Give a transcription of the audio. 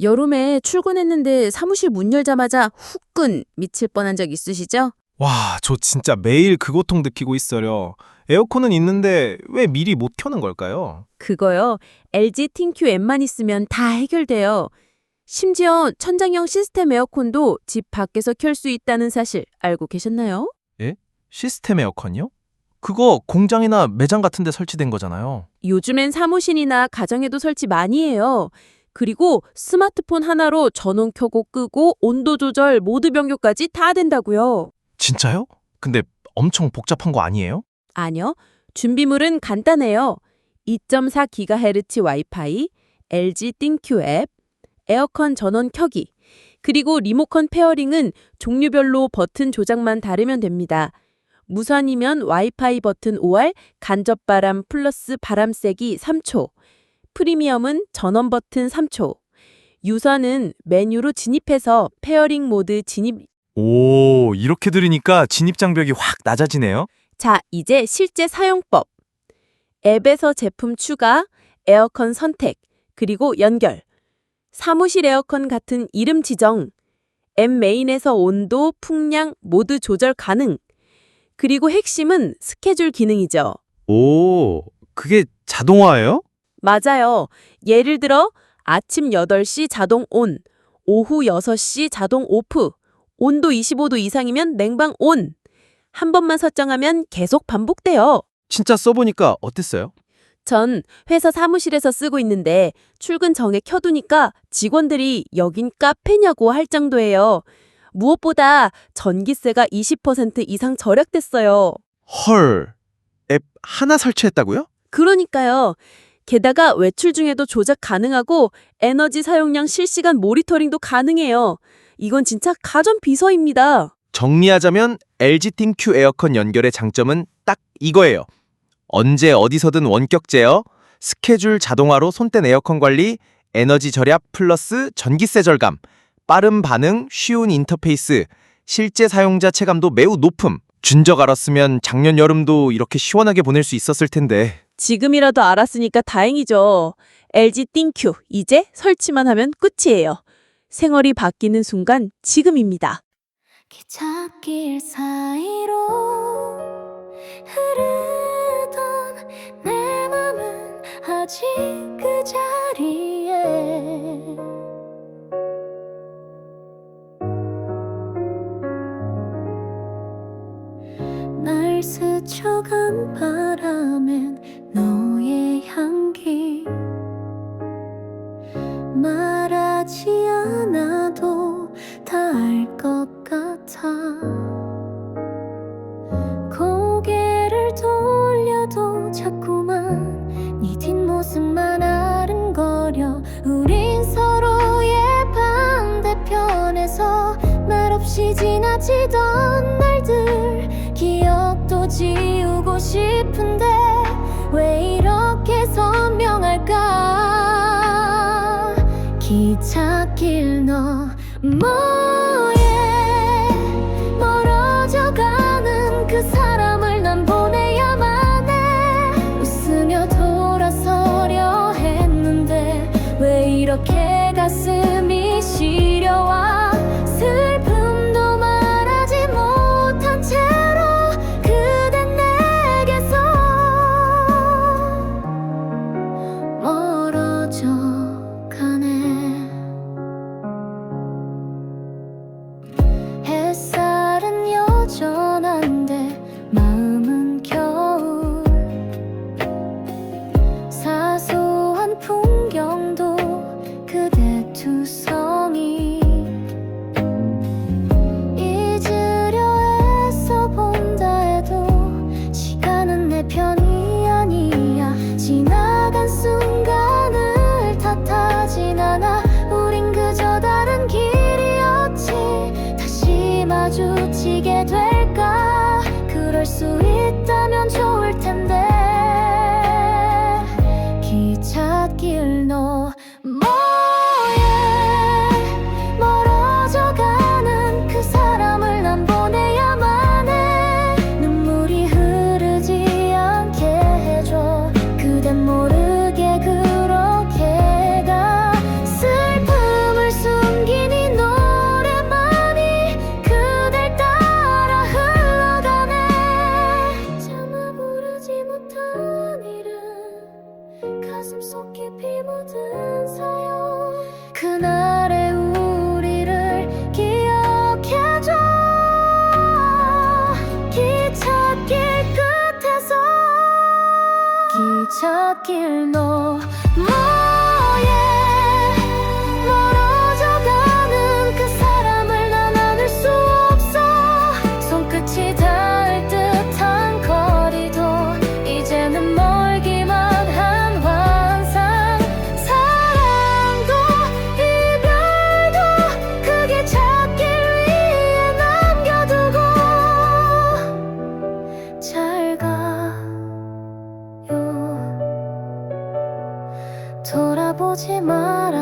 여름에 출근했는데 사무실 문 열자마자 후끈 미칠 뻔한 적 있으시죠? 와, 저 진짜 매일 그 고통 느끼고 있어요. 에어컨은 있는데 왜 미리 못 켜는 걸까요? 그거요. LG 틴큐 M만 있으면 다 해결돼요. 심지어 천장형 시스템 에어컨도 집 밖에서 켤 수 있다는 사실 알고 계셨나요? 시스템 에어컨이요? 그거 공장이나 매장 같은 데 설치된 거잖아요. 요즘엔 사무실이나 가정에도 설치 많이 해요. 그리고 스마트폰 하나로 전원 켜고 끄고 온도 조절, 모드 변경까지 다 된다고요. 진짜요? 근데 엄청 복잡한 거 아니에요? 아니요. 준비물은 간단해요. 2.4GHz 와이파이, LG 띵큐 앱, 에어컨 전원 켜기, 그리고 리모컨 페어링은 종류별로 버튼 조작만 다르면 됩니다. 무선이면 와이파이 버튼 5알, 간접 바람 플러스 바람 세기 3초, 프리미엄은 전원 버튼 3초, 유선은 메뉴로 진입해서 페어링 모드 진입 오, 이렇게 들으니까 진입 장벽이 확 낮아지네요. 자, 이제 실제 사용법. 앱에서 제품 추가, 에어컨 선택, 그리고 연결. 사무실 에어컨 같은 이름 지정. 앱 메인에서 온도, 풍량, 모두 조절 가능. 그리고 핵심은 스케줄 기능이죠. 오, 그게 자동화예요? 맞아요. 예를 들어 아침 8시 자동 온, 오후 6시 자동 오프, 온도 25도 이상이면 냉방 온. 한 번만 설정하면 계속 반복돼요. 진짜 써보니까 어땠어요? 전 회사 사무실에서 쓰고 있는데 출근 전에 켜두니까 직원들이 여긴 카페냐고 할 정도예요. 무엇보다 전기세가 20% 이상 절약됐어요. 헐, 앱 하나 설치했다고요? 그러니까요. 게다가 외출 중에도 조작 가능하고 에너지 사용량 실시간 모니터링도 가능해요. 이건 진짜 가전 비서입니다. 정리하자면 LG 띵큐 에어컨 연결의 장점은 딱 이거예요. 언제 어디서든 원격 제어, 스케줄 자동화로 손댄 에어컨 관리, 에너지 절약 플러스 전기세 절감, 빠른 반응, 쉬운 인터페이스, 실제 사용자 체감도 매우 높음. 준적 알았으면 작년 여름도 이렇게 시원하게 보낼 수 있었을 텐데. 지금이라도 알았으니까 다행이죠. LG 띵큐 이제 설치만 하면 끝이에요. 생활이 바뀌는 순간 지금입니다. 기찻길 사이로 흐르던 내 맘은 아직 그 자리에 날 스쳐간 바람엔 말하지 않아도 다 알 것 같아. 고개를 돌려도 자꾸만 네 뒷모습만 아른거려. 우린 서로의 반대편에서 말없이 지나치던 날들 기억도 지우고 싶은 뭐에 멀어져가는 그 사람을 난 보내야만 해. 웃으며 돌아서려 했는데 왜 이렇게 가슴이 시려와 마주치게 될까? 그럴 수 있다면 좋을 텐데. 기찻길 너 기 하지 마라.